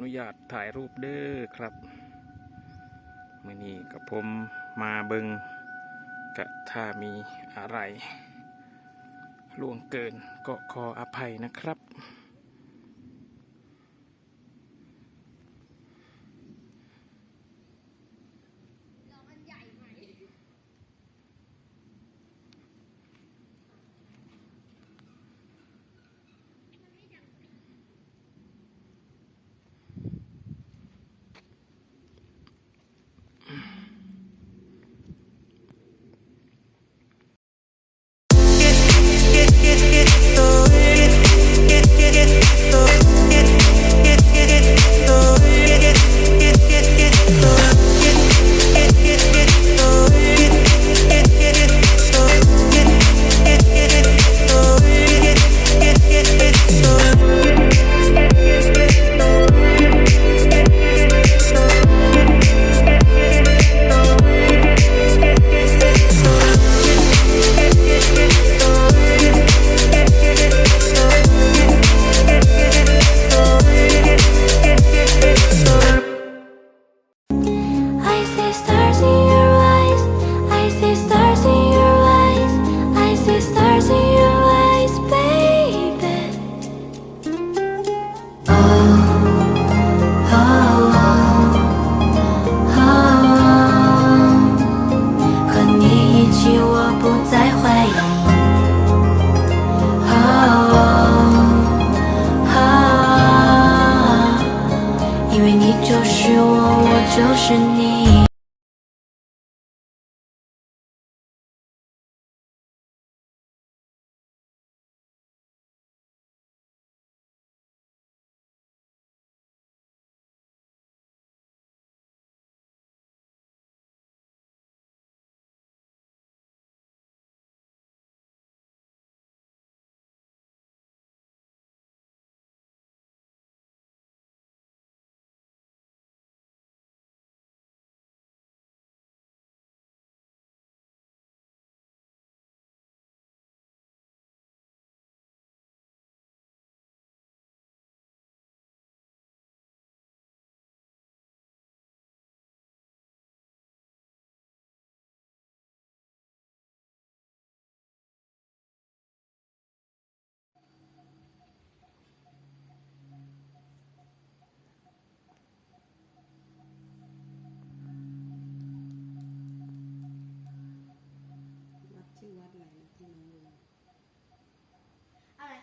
อนุญาตถ่ายรูปเด้อครับมื่อนี้กับผมมาเบิงกะถ้ามีอะไรล่วงเกินก็ขออภัยนะครับ love. 就是我，我就是你。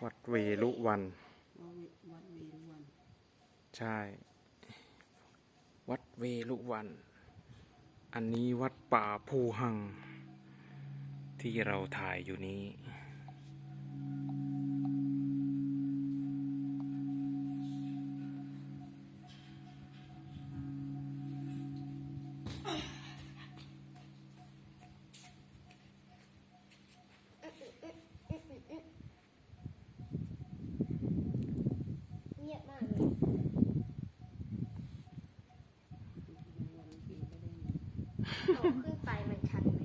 วัดเวลุวันว่าเววัดเวรุวัน ใช่ วัดเวลุวัน อันนี้วัดป่าภูหัง ที่เราถ่ายอยู่นี้ ขึ้นไปมันชันไหม